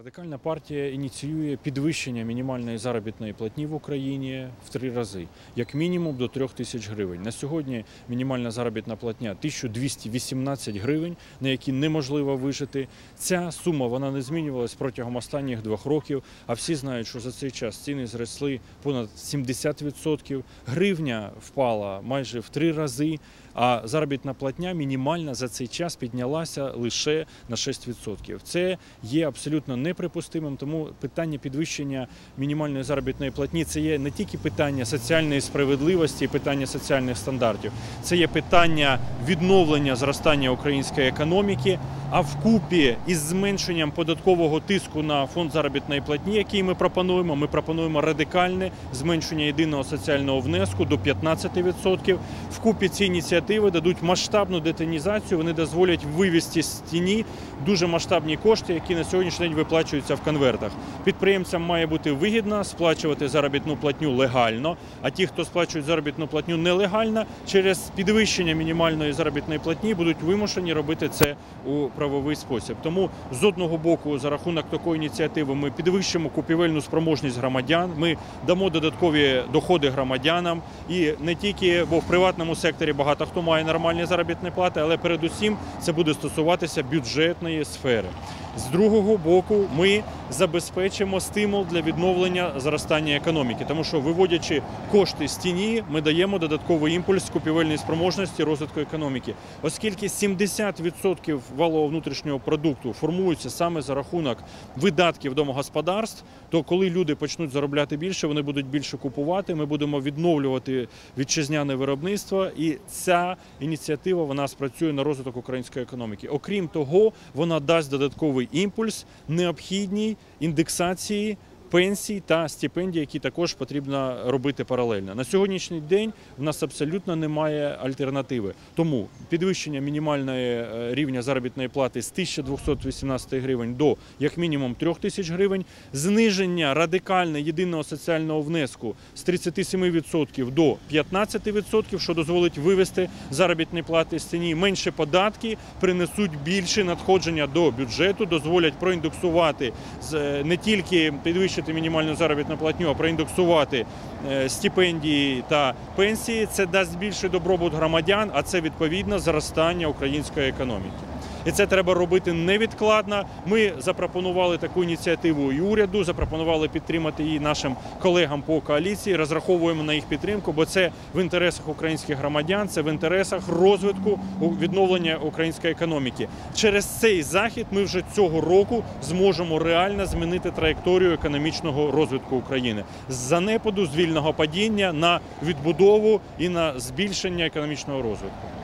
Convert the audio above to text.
Радикальна партія ініціює підвищення мінімальної заробітної платні в Україні в три рази, як мінімум до трьох тисяч гривень. На сьогодні мінімальна заробітна платня 1218 гривень, на які неможливо вижити. Ця сума вона не змінювалась протягом останніх двох років. А всі знають, що за цей час ціни зросли понад 70%. Гривня впала майже в три рази. А заробітна платня мінімальна за цей час піднялася лише на 6%. Це є абсолютно неприпустимим. Тому питання підвищення мінімальної заробітної платні це є не тільки питання соціальної справедливості, і питання соціальних стандартів, це є питання відновлення зростання української економіки. А вкупі із зменшенням податкового тиску на фонд заробітної платні, який ми пропонуємо, ми пропонуємо радикальне зменшення єдиного соціального внеску до 15%. Вкупі ці ініціативи дадуть масштабну детонізацію. Вони дозволять вивести з тіні дуже масштабні кошти, які на сьогоднішній день виплачуються в конвертах. Підприємцям має бути вигідно сплачувати заробітну платню легально. А ті, хто сплачують заробітну платню нелегально, через підвищення мінімальної заробітної платні будуть вимушені робити це у правовий спосіб. Тому з одного боку, за рахунок такої ініціативи, ми підвищимо купівельну спроможність громадян. Ми дамо додаткові доходи громадянам і не тільки, бо в приватному секторі багато хто має нормальні заробітні плати, але передусім це буде стосуватися бюджетної сфери. З другого боку, ми забезпечимо стимул для відновлення зростання економіки, тому що виводячи кошти з тіні, ми даємо додатковий імпульс купівельної спроможності розвитку економіки, оскільки 70% валового внутрішнього продукту формуються саме за рахунок видатків домогосподарств, то коли люди почнуть заробляти більше, вони будуть більше купувати. Ми будемо відновлювати вітчизняне виробництво, і ця ініціатива вона спрацює на розвиток української економіки. Окрім того, вона дасть додатковий імпульс необхідній індексації. Пенсій та стипендій, які також потрібно робити паралельно. На сьогоднішній день в нас абсолютно немає альтернативи. Тому підвищення мінімальної е, рівня заробітної плати з 1218 гривень до як мінімум 3000 гривень, зниження радикальне єдиного соціального внеску з 37% до 15%, що дозволить вивести заробітні плати з ціні. Менше податки принесуть більше надходження до бюджету, дозволять проіндексувати е, не тільки підвищити мінімальну заробітну платню, а проіндексувати е, стипендії та пенсії. Це дасть більший добробут громадян, а це відповідно зростання української економіки. І це треба робити невідкладно. Ми запропонували таку ініціативу і уряду, запропонували підтримати її нашим колегам по коаліції. Розраховуємо на їх підтримку, бо це в інтересах українських громадян, це в інтересах розвитку відновлення української економіки. Через цей захід ми вже цього року зможемо реально змінити траєкторію економічного розвитку України з занепаду, з вільного падіння на відбудову і на збільшення економічного розвитку.